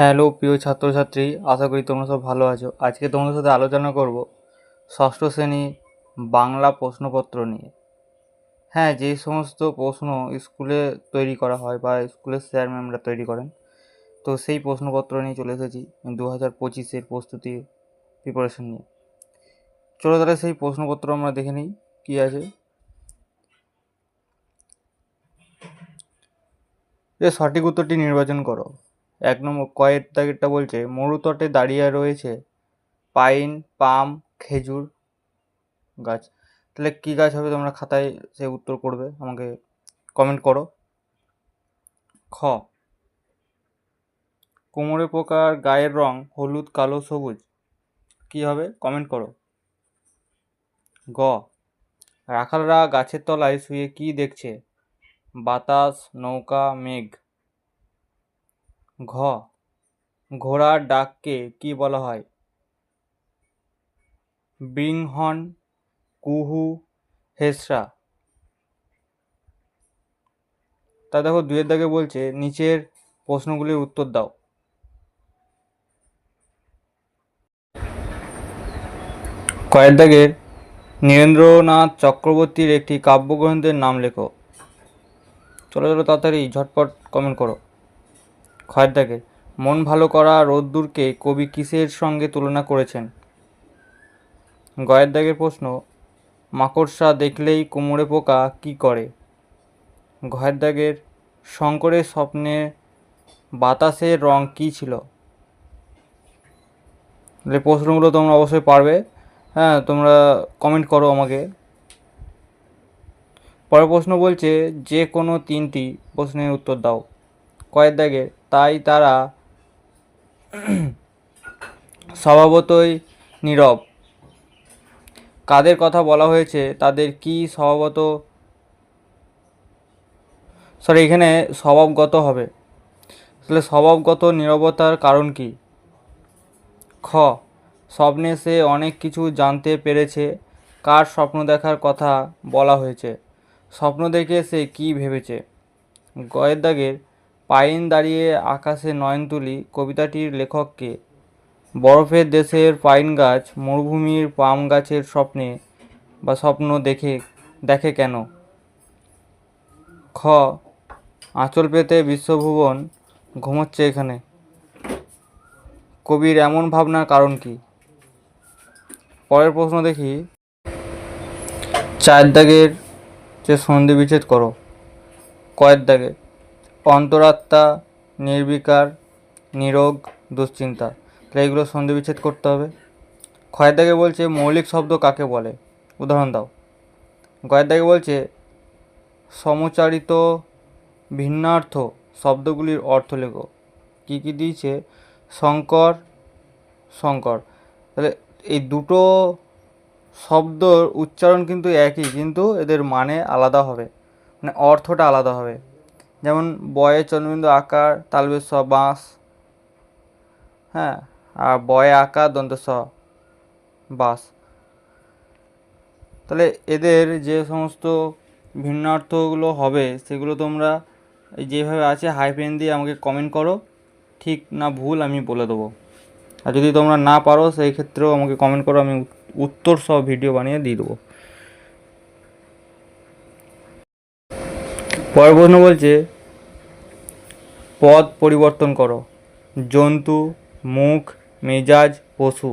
Hello প্রিয় ছাত্রছাত্রী, আশা করি তোমরা সব ভালো আছো। আজকে তোমাদের সাথে আলোচনা করব ষষ্ঠ শ্রেণি বাংলা প্রশ্নপত্র নিয়ে। হ্যাঁ যে সমস্ত প্রশ্ন স্কুলে তৈরি করা হয় বা স্কুলের স্যার ম্যামরা তৈরি করেন, তো সেই প্রশ্নপত্র নিয়ে চলে এসেছি দু হাজার পঁচিশের প্রস্তুতি প্রিপারেশন নিয়ে। চলো তাহলে সেই প্রশ্নপত্র আমরা দেখে নিই, কী আছে? এর সঠিক উত্তরটি নির্বাচন করো। এক নম্বর কয়ের দাগেরটা বলছে মরুতটে দাঁড়িয়ে রয়েছে পাইন, পাম, খেজুর গাছ। তাহলে কী গাছ হবে তোমরা খাতায় সে উত্তর করবে, আমাকে কমেন্ট করো। খ, কোমরে পোকার গায়ের রং হলুদ, কালো, সবুজ, কী হবে কমেন্ট করো। গ, রাখালরা গাছের তলায় শুয়ে কি দেখছে? বাতাস, নৌকা, মেঘ। ঘ। ঘোড়ার ডাককে কি বলা হয়? ব্রিংহন কুহু, হেসরা। তা দেখো, দুয়ের দাগে বলছে, নিচের প্রশ্নগুলির উত্তর দাও। কয়ের দাগের নীরেন্দ্রনাথ চক্রবর্তীর একটি কাব্যগ্রন্থের নাম লেখো। চলো চলো, তাড়াতাড়ি, ঝটপট কমেন্ট করো। দাগে মন ভালো করা রোদ্দুরকে কবি কিসের সঙ্গে তুলনা করেছেন? গয়ের দাগের প্রশ্ন, মাকড়সা দেখলেই কোমরে পোকা কি করে? ঘয়ের দাগের শঙ্করের স্বপ্নে বাতাসের রং কি ছিল? এই প্রশ্নগুলো তোমরা অবশ্যই পারবে হ্যাঁ তোমরা কমেন্ট করো আমাকে। পরের প্রশ্ন বলছে, যে কোনো তিনটি প্রশ্নের উত্তর দাও। কয়ের তাই তারা স্বভাবতই নীরব। কাদের কথা বলা হয়েছে, তাদের কি স্বভাবত? সরি, এখানে স্বভাবগত হবে। তাহলে স্বভাবগত নীরবতার কারণ কি? খ, স্বপ্নে সে অনেক কিছু জানতে পেরেছে। কার স্বপ্ন দেখার কথা বলা হয়েছে? স্বপ্ন দেখে সে কি ভেবেছে? গয়ের দাগের পাইন দাঁড়িয়ে আকাশে নয়নতুলি কবিতাটির লেখককে। বরফের দেশের পাইন গাছ, মরুভূমির পাম গাছের স্বপ্নে বা স্বপ্ন দেখে দেখে কেন? খ, আঁচল পেতে বিশ্বভুবন ঘুমোচ্ছে এখানে। কবির এমন ভাবনার কারণ কি? পরের প্রশ্ন দেখি। চার দাগের যে সন্ধি বিচ্ছেদ করো, কয়ের দাগে অন্তরাত্মা, নির্বিকার, নিরোগ, দুশ্চিন্তা। তাহলে এগুলো সন্ধি বিচ্ছেদ করতে হবে। ক্ষয়ের দাগে বলছে, মৌলিক শব্দ কাকে বলে? উদাহরণ দাও। গয়ের দাগে বলছে, সমচারিত ভিন্নার্থ শব্দগুলির অর্থ লেখো। কী কী দিয়েছে? শঙ্কর শঙ্কর। তাহলে এই দুটো শব্দর উচ্চারণ কিন্তু একই, কিন্তু এদের মানে আলাদা হবে। মানে অর্থটা আলাদা হবে। যেমন বয়ে চন্দ্রবিন্দু আকার তালবের স, বাঁশ। হ্যাঁ আর বয়ে আকার, দন্ত স বাস তাহলে এদের যে সমস্ত ভিন্নার্থগুলো হবে, সেগুলো তোমরা যেভাবে আছে হাই পেন দিয়ে আমাকে কমেন্ট করো। ঠিক না ভুল আমি বলে দেবো। আর যদি তোমরা না পারো, সেই ক্ষেত্রেও আমাকে কমেন্ট করো, আমি উত্তর সহ ভিডিও বানিয়ে দিয়ে দেবো। পরের প্রশ্ন বলছে, পদ পরিবর্তন করো। জন্তু, মুখ, মেজাজ, পশু।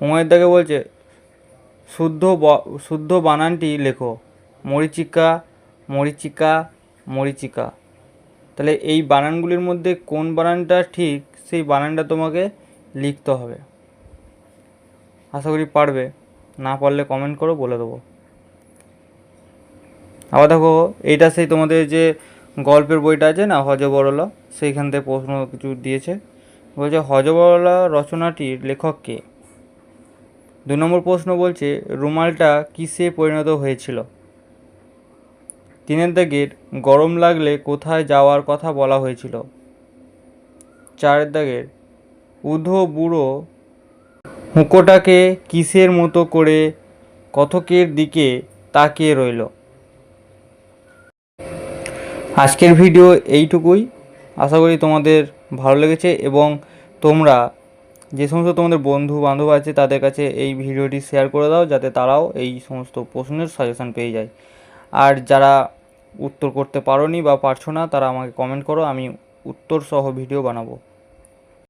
উমের দাগে বলছে, শুদ্ধ শুদ্ধ বানানটি লেখো। মরিচিকা মরিচিকা মরিচিকা। তাহলে এই বানানগুলির মধ্যে কোন বানানটা ঠিক, সেই বানানটা তোমাকে লিখতে হবে। আশা করি পারবে। না পারলে কমেন্ট করো, বলে দেবো। আবার দেখো, এইটা সেই তোমাদের যে গল্পের বইটা আছে না, হজবরলা, সেইখান থেকে প্রশ্ন কিছু দিয়েছে। বলছে, হজবরলা রচনাটির লেখক কে? দু নম্বর প্রশ্ন বলছে, রুমালটা কিসে পরিণত হয়েছিল? তিনের দাগের, গরম লাগলে কোথায় যাওয়ার কথা বলা হয়েছিল? চারের দাগের উধো বুড়ো হুঁকোটাকে কিসের মতো করে কথকের দিকে তাকিয়ে রইল? আজকের ভিডিও এইটুকুই। আশা করি তোমাদের ভালো লেগেছে এবং তোমরা যে সমস্ত তোমাদের বন্ধু বান্ধব আছে, তাদের কাছে এই ভিডিওটি শেয়ার করে দাও, যাতে তারাও এই সমস্ত প্রশ্নের সাজেশান পেয়ে যায়। আর যারা উত্তর করতে পারোনি বা পারছ না, তারা আমাকে কমেন্ট করো, আমি উত্তর সহ ভিডিও বানাবো।